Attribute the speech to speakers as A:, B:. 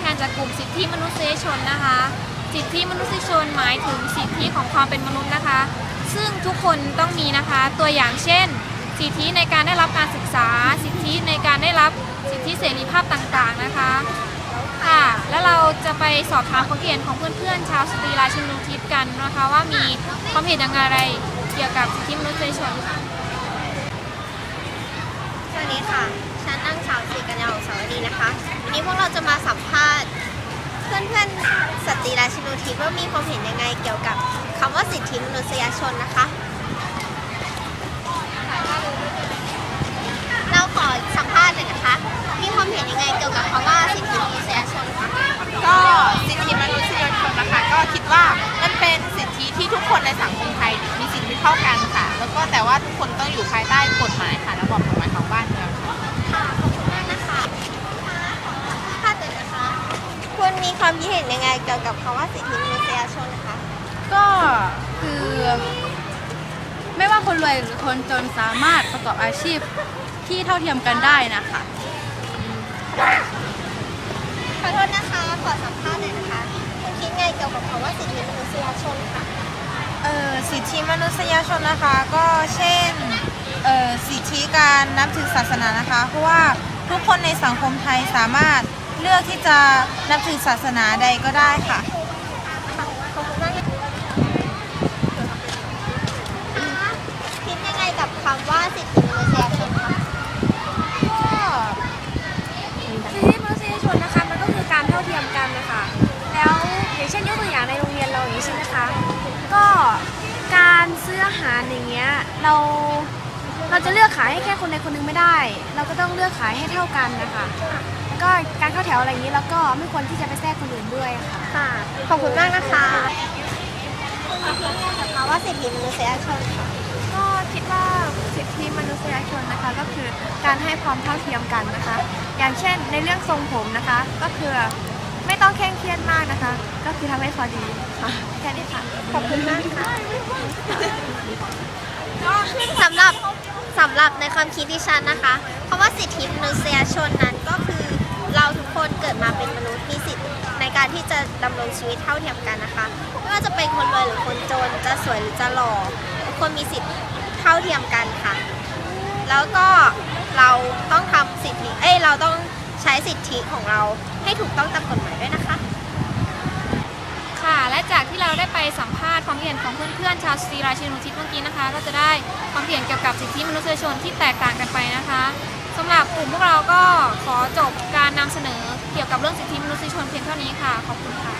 A: แทนจากกลุ่มสิทธิมนุษยชนนะคะ สิทธิมนุษยชนหมายถึงสิทธิของความเป็นมนุษย์นะคะ ซึ่งทุกคนต้องมีนะคะ ตัวอย่างเช่น สิทธิในการได้รับการศึกษา สิทธิในการได้รับสิทธิเสรีภาพต่างๆนะคะค่ะแล้วเราจะไปสอบถามความเห็นของเพื่อนๆชาวสตรีราชินูทิศกันนะคะ ว่ามีความเห็นอย่างไรเกี่ยวกับสิทธิมนุษยชนค่ะ
B: สวัสดีค่ะ ฉันนางสาวสิกัญญาของสาวดีนะคะ นนี้พวกเราจะมาสัมภาษณ์ เพื่อนๆสตรีราชินูทิพย์ว่ามีความเห็นยังไงเกี่ยวกับคำว่าสิทธิมนุษยชนนะคะ เราขอสัมภาษณ์หน่อยนะคะ มีความเห็นยังไงเกี่ยวกับคำว่าสิทธิมนุษยชนคะ
C: ก็สิทธิมนุษยชนนะคะ ก็คิดว่ามันเป็นสิทธิที่ทุกคนในสังคมไทยมีสิทธิเท่ากันค่ะ แล้วก็แต่ว่าทุกคนต้องอยู่ภายใต้กฎหมายค่ะระบบกฎหมายของบ้านเมืองค่ะ
B: ค่ะขอบคุณมากนะคะค่ะเดี๋ยวนะคะ คุณมีความคิดเห็นยังไงเกี่ยวกับคำว่าสิทธิมนุษยชนนะคะ
D: ก็คือไม่ว่าคนรวยหรือคนจนสามารถประกอบอาชีพที่เท่าเทียมกันได้นะคะ
B: ขอโทษนะคะ ขอสัมภาษณ์หน่อยนะคะคุณคิดไงเกี่ยวกับคำว่าสิทธิมนุษยชนคะ
E: เอ่อสิทธิมนุษยชนนะคะก็เช่นเอ่อสิทธิการนับถือศาสนานะคะ เพราะว่าทุกคนในสังคมไทยสามารถ เลือกที่จะนับถือศาสนาใดก็ได้ค่ะ
B: ขอบคุณมากนะคะคิดยังไงกับคำว่าสิทธิมนุษยชนคะ
A: สิทธิมนุษยชนนะคะมันก็คือการเท่าเทียมกันนะคะ แล้วอย่างเช่นยกตัวอย่างในโรงเรียนเราอย่างนี้ใช่ไหมคะก็การซื้ออาหารอย่างเงี้ยเราเราจะเลือกขายให้แค่คนใดคนหนึงไม่ได้ เราก็ต้องเลือกขายให้เท่ากันนะคะแล้ว ก็การเข้าแถวอะไรอย่างนี้เราก็ไม่ควรที่จะไปแทรกคนอื่นด้วยค่ะ
B: ค่ะขอบคุณมากนะคะคุณคิดยังไงกับคำว่าสิทธิมนุษยชนคะ
A: ก็คิดว่าสิทธิมนุษยชนนะคะก็คือการให้ความเท่าเทียมกันนะคะ อย่างเช่นในเรื่องทรงผมนะคะ ก็คือไม่ต้องเคร่งเครียดมากนะคะ ก็คือทำให้พอดีค่ะแค่นี้ค่ะ
B: ขอบคุณมากค่ะสำหรับสำหรับในความคิดดิฉันนะคะคำว่าสิทธิมนุษยชนนั้นก็คือ เราทุกคนเกิดมาเป็นมนุษย์มีสิทธิ์ในการที่จะดำรงชีวิตเท่าเทียมกันนะคะ ไม่ว่าจะเป็นคนรวยหรือคนจนจะสวยหรือจะหล่อทุกคนมีสิทธิ์เท่าเทียมกันค่ะ แล้วก็เราต้องทำสิทธิเอ้ยเราต้องใช้สิทธิของเราให้ถูกต้องตามกฎหมายด้วยนะคะ
A: ค่ะและจากที่เราได้ไปสัมภาษณ์ความเห็นของเพื่อนๆชาวสตรีราชินูทิศเมื่อกี้นะคะ ก็จะได้ความเห็นเกี่ยวกับสิทธิมนุษยชนที่แตกต่างกันไปนะคะำหรับกลุ่มพวกเราก็ขอจบการนำเสนอเกี่ยวกับเรื่องสิทธิมนุษยชนเพียงเท่านี้ค่ะ ขอบคุณค่ะ